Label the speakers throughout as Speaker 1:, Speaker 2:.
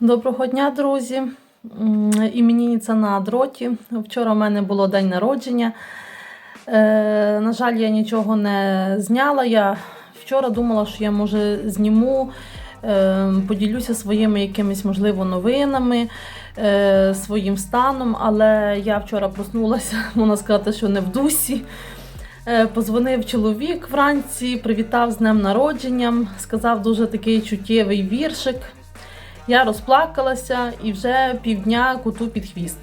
Speaker 1: Доброго дня, друзі! М, Іменинниця на дроті. Вчора в мене було день народження. Е, на жаль, я нічого не зняла. Я вчора думала, що я може зніму, е, поділюся своїми якимись, можливо, новинами, е, своїм станом, але я вчора проснулася, можна сказати, що не в дусі. Е, Позвонив чоловік вранці, привітав з днем народження, сказав дуже такий чуттєвий віршик. Я розплакалася і вже півдня коту під хвіст.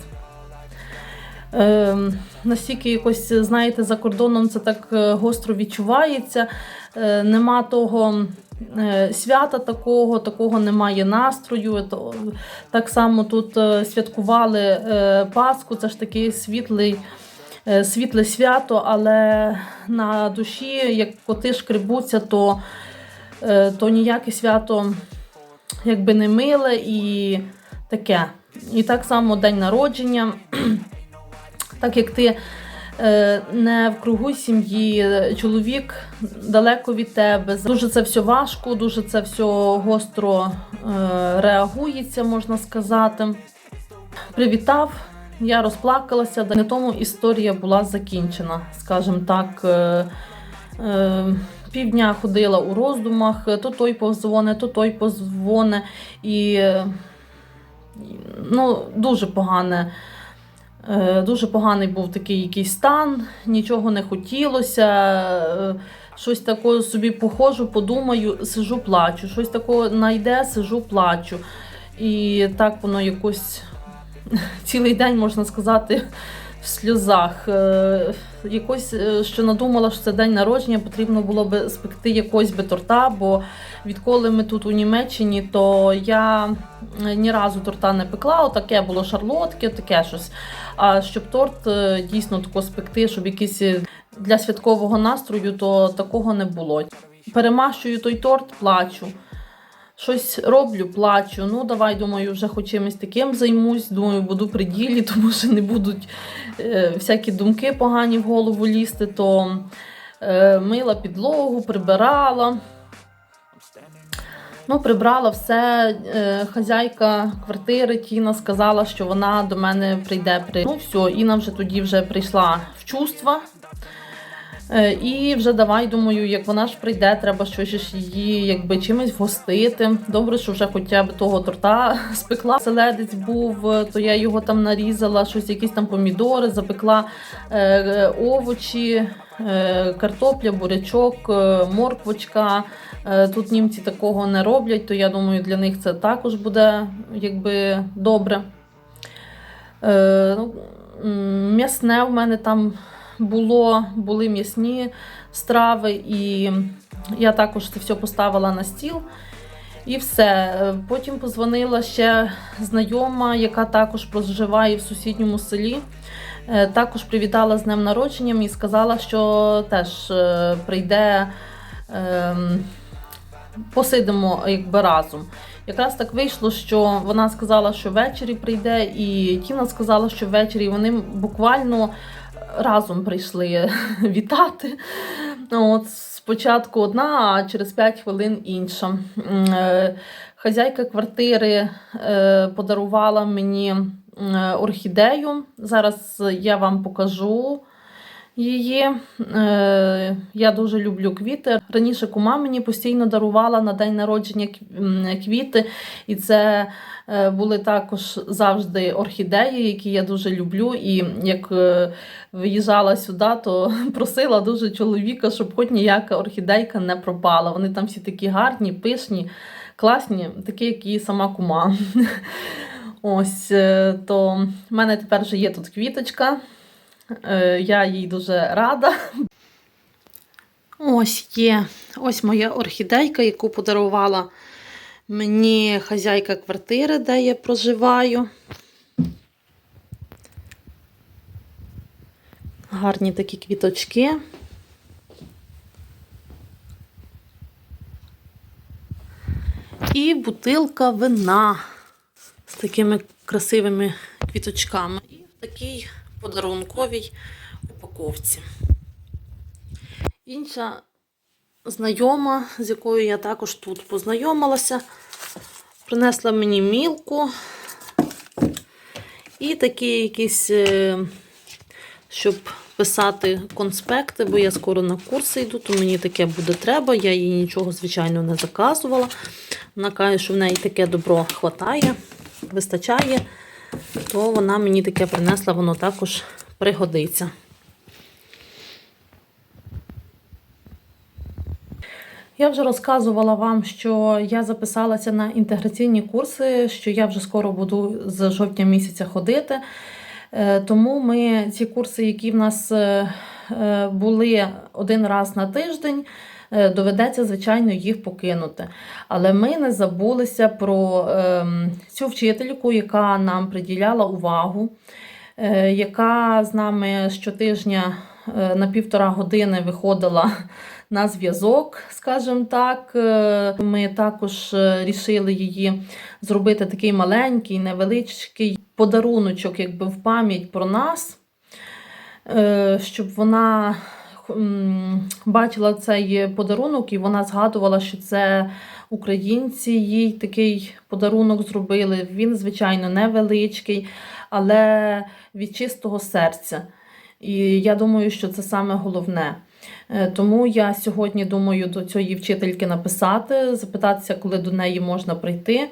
Speaker 1: Е, настільки якось, знаєте, за кордоном це так е, гостро відчувається. Е, нема того е, свята такого, такого немає настрою. То, так само тут е, святкували е, Пасху, це ж такий світлий. е, Світле свято, але на душі, як коти шкребуться, то, то ніяке свято якби не миле і таке. І так само день народження. Так як ти е, не в кругу сім'ї, чоловік далеко від тебе. Дуже це все важко, дуже це все гостро е, реагується, можна сказати. Привітав, я розплакалася, на тому історія була закінчена, скажімо так. Е, е, Півдня ходила у роздумах, то той позвоне, то той позвоне. І е, ну, дуже погане. Е, Дуже поганий був такий якийсь стан, нічого не хотілося. е, Щось такого собі походжу, подумаю, сижу, плачу. Щось такого найде, сижу, плачу. І так воно якось цілий день, можна сказати, в сльозах. Е, Якось, е, що надумала, що це день народження, потрібно було би спекти якогось би торта, бо відколи ми тут у Німеччині, то я е, ні разу торта не пекла, отаке було шарлотки, таке щось. А щоб торт дійсно тако спекти, щоб якийсь для святкового настрою, то такого не було. Перемащую той торт, плачу. Щось роблю, плачу. Ну, давай, думаю, вже хоч чимось таким займусь. Думаю, буду при ділі, тому що не будуть е, всякі думки погані в голову лізти, то е, мила підлогу, прибирала. Ну, прибрала все. Е, хазяйка квартири Тіна сказала, що вона до мене прийде. При... Ну, все, Інна вже тоді вже прийшла в чувства. Е, І вже давай, думаю, як вона ж прийде, треба щось її якби чимось вгостити. Добре, що вже хоча б того торта спекла. Селедець був, е, то я його там нарізала, щось, якісь там помідори, запекла е, овочі, картопля, бурячок, морквочка. Тут німці такого не роблять, то я думаю, для них це також буде якби добре. Ну, М'ясне в мене там було, були м'ясні страви, і я також це все поставила на стіл. І все. Е, Потім позвонила ще знайома, яка також проживає в сусідньому селі. Е, Також привітала з днем народженням і сказала, що теж е, прийде, ем, посидимо якби разом. Якраз так вийшло, що вона сказала, що ввечері прийде, і Тіна сказала, що ввечері вони буквально разом прийшли вітати. От, спочатку одна, а через 5 хвилин інша. Е, Хазяйка квартири е, подарувала мені орхідею. Зараз я вам покажу її. Е, Я дуже люблю квіти. Раніше кума мені постійно дарувала на день народження квіти, і це е, були також завжди орхідеї, які я дуже люблю. І як е, виїжджала сюди, то просила дуже чоловіка, щоб хоч ніяка орхідейка не пропала. Вони там всі такі гарні, пишні, класні, такі, як і сама кума. Ось то в мене тепер вже є тут квіточка. Е, Я їй дуже рада. Ось є. Ось моя орхідейка, яку подарувала мені хазяйка квартири, де я проживаю. Гарні такі квіточки. І бутилка вина з такими красивими квіточками. І в такій подарунковій упаковці. Інша знайома, з якою я також тут познайомилася, Принесла мені мілку і такі якісь, е, щоб писати конспекти, бо я скоро на курси йду, то мені таке буде треба. Я їй нічого, звичайно, не заказувала. Вона каже, що в неї таке добро хватає, вистачає, то вона мені таке принесла, воно також пригодиться. Я вже розказувала вам, що я записалася на інтеграційні курси, що я вже скоро буду з жовтня місяця ходити. Е, Тому ми ці курси, які в нас е, е, були один раз на тиждень, доведеться, звичайно, їх покинути. Але ми не забулися про ем, цю вчительку, яка нам приділяла увагу, е, яка з нами щотижня е, на півтора години виходила на зв'язок, скажімо так. Е, Ми також е, рішили її зробити такий маленький, невеличкий подаруночок, якби в пам'ять про нас, е, щоб вона бачила цей подарунок і вона згадувала, що це українці їй такий подарунок зробили. Він, звичайно, невеличкий, але від чистого серця. І я думаю, що це саме головне. Е, Тому я сьогодні думаю до цієї вчительки написати, запитатися, коли до неї можна прийти.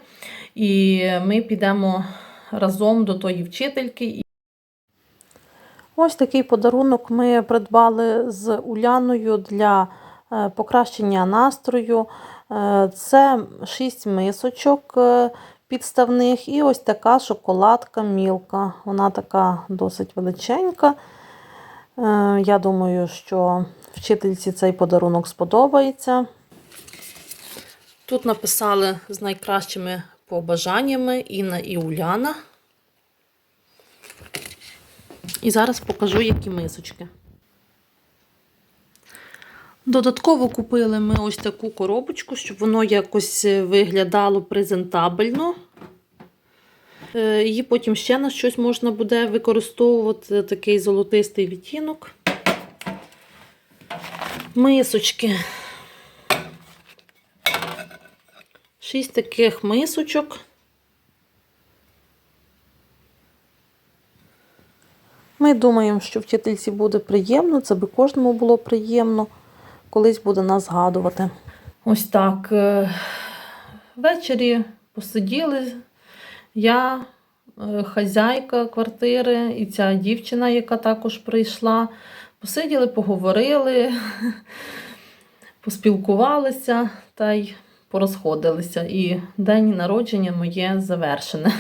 Speaker 1: І ми підемо разом до тої вчительки. Ось такий подарунок ми придбали з Уляною для е, покращення настрою. Е, Це 6 мисочок е, підставних і ось така шоколадка мілка. Вона така досить величенька. Я думаю, що вчительці цей подарунок сподобається. Тут написали з найкращими побажаннями Інна і Уляна. І зараз покажу, які мисочки. Додатково купили ми ось таку коробочку, щоб воно якось виглядало презентабельно. Е, Її потім ще на щось можна буде використовувати такий золотистий відтінок. Мисочки. Шість таких мисочок. Ми думаємо, що вчительці буде приємно, це би кожному було приємно, колись буде нас згадувати. Ось так. е, Ввечері посиділи. Я, е, хазяйка квартири, і ця дівчина, яка також прийшла. Посиділи, поговорили, поспілкувалися та й порозходилися. І день народження моє завершене.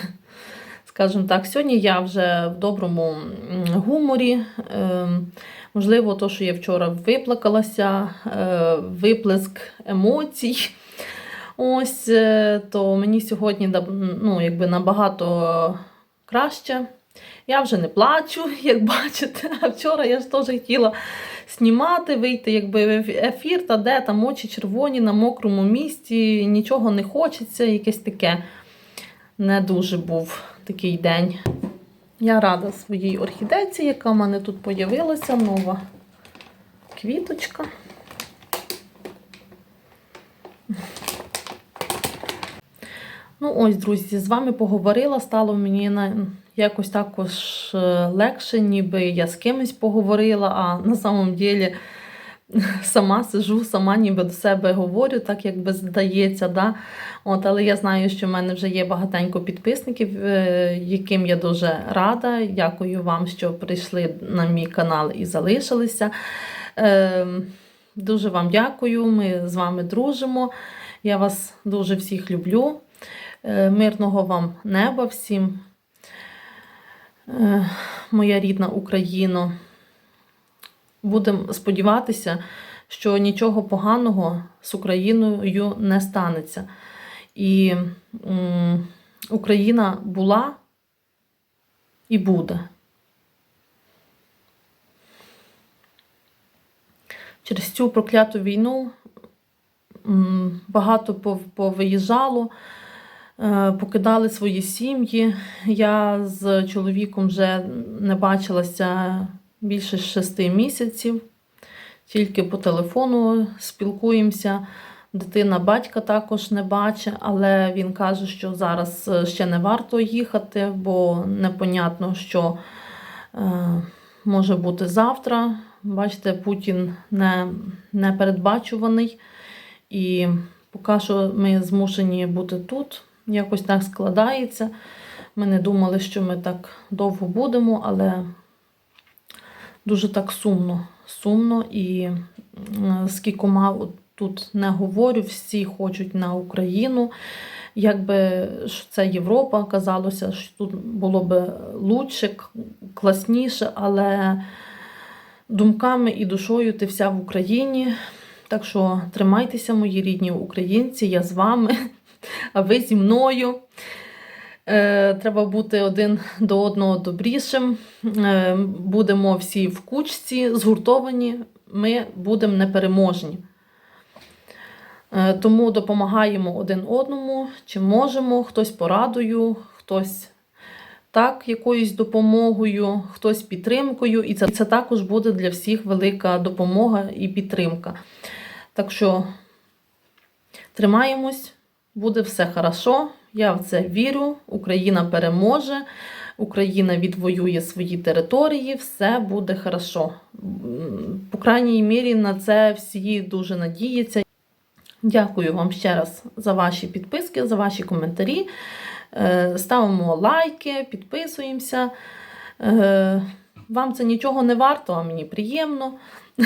Speaker 1: Скажімо так, сьогодні я вже в доброму гуморі. Ем, Можливо, то, що я вчора виплакалася, е, виплеск емоцій. Ось, е, то мені сьогодні ну, якби набагато краще. Я вже не плачу, як бачите. А вчора я ж теж хотіла знімати, вийти якби в ефір, та де там очі червоні на мокрому місці, нічого не хочеться, якесь таке не дуже був такий день. Я рада своїй орхідейці, яка в мене тут з'явилася, нова квіточка. Ну, ось, друзі, з вами поговорила, стало мені на якось також е, легше, ніби я з кимось поговорила, а на самом ділі сама сижу, сама ніби до себе говорю, так якби здається. Да? От, але я знаю, що в мене вже є багатенько підписників, е, яким я дуже рада. Дякую вам, що прийшли на мій канал і залишилися. Е, Дуже вам дякую. Ми з вами дружимо. Я вас дуже всіх люблю. Е, Мирного вам неба всім, Е, моя рідна Україно. Будемо сподіватися, що нічого поганого з Україною не станеться. І м, Україна була і буде. Через цю прокляту війну багато повиїжджало, е, покидали свої сім'ї. Я з чоловіком вже не бачилася більше шести місяців. Тільки по телефону спілкуємося. Дитина батька також не бачить, але він каже, що зараз е, ще не варто їхати, бо непонятно, що е, може бути завтра. Бачите, Путін не, не передбачуваний. І поки що ми змушені бути тут. Якось так складається. Ми не думали, що ми так довго будемо, але дуже так сумно. Сумно і з кількома тут не говорю, всі хочуть на Україну. Якби ж це Європа, казалося, що тут було б лучше, класніше, але думками і душою ти вся в Україні. Так що тримайтеся, мої рідні українці, я з вами, а ви зі мною. Е, Треба бути один до одного добрішим. Е, Будемо всі в кучці, згуртовані, ми будемо непереможні. Е, Тому допомагаємо один одному, чим можемо, хтось порадою, хтось так, якоюсь допомогою, хтось підтримкою. І це, це також буде для всіх велика допомога і підтримка. Так що тримаємось, буде все хорошо. Я в це вірю. Україна переможе, Україна відвоює свої території, все буде хорошо. По крайній мірі на це всі дуже надіються. Дякую вам ще раз за ваші підписки, за ваші коментарі. Е, Ставимо лайки, підписуємося. Е, Вам це нічого не варто, а мені приємно.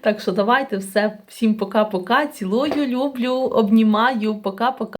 Speaker 1: Так що давайте все. Всім пока-пока. Цілую, люблю, обнімаю. Пока-пока.